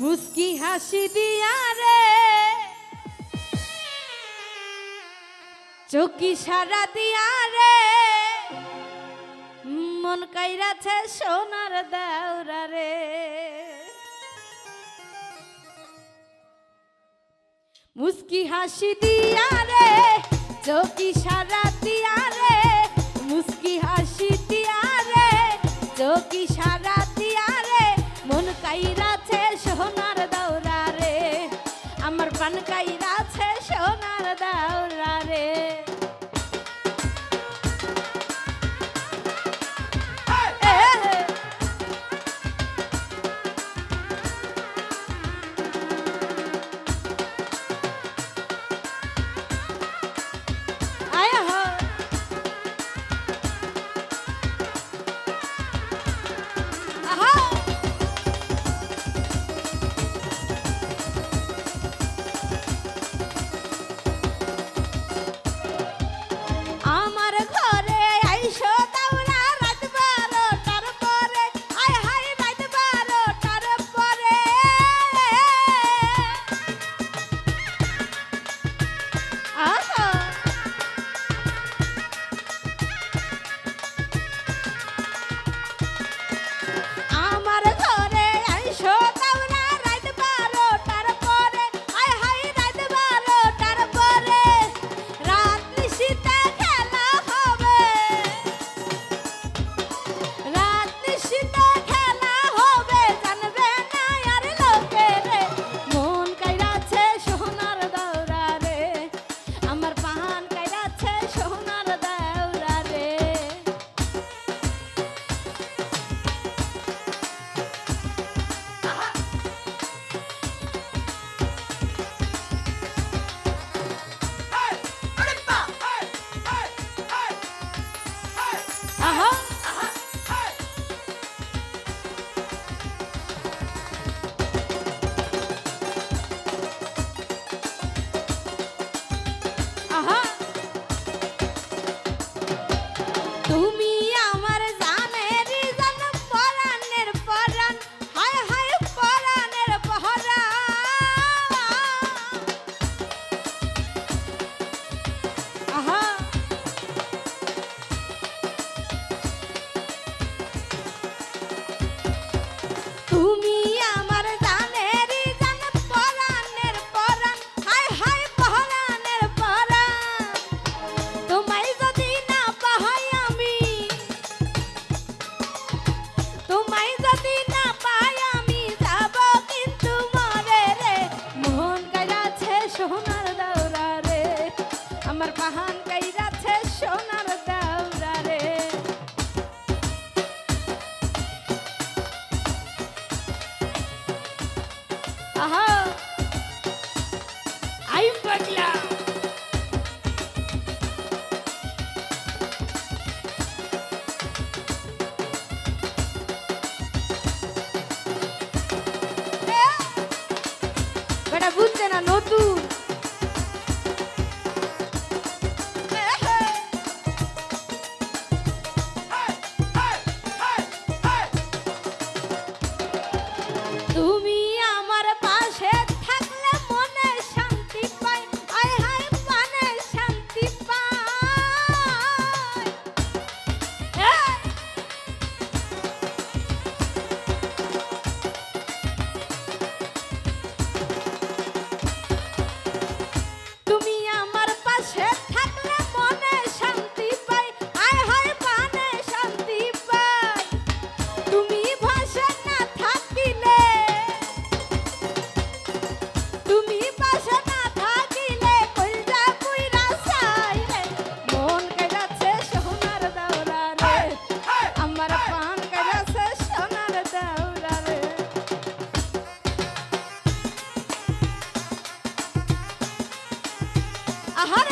মুসকি হাসি দিয়া রে। চকি সারা দিয়া রে। মন কাইরাছে সোনার দাউরা রে। মুসকি হাসি দিয়া রে, চকি সারা দিয়া out. জাহান কাইরাছে সোনার দাউরা রে। আহা! আই পাগলা। আহার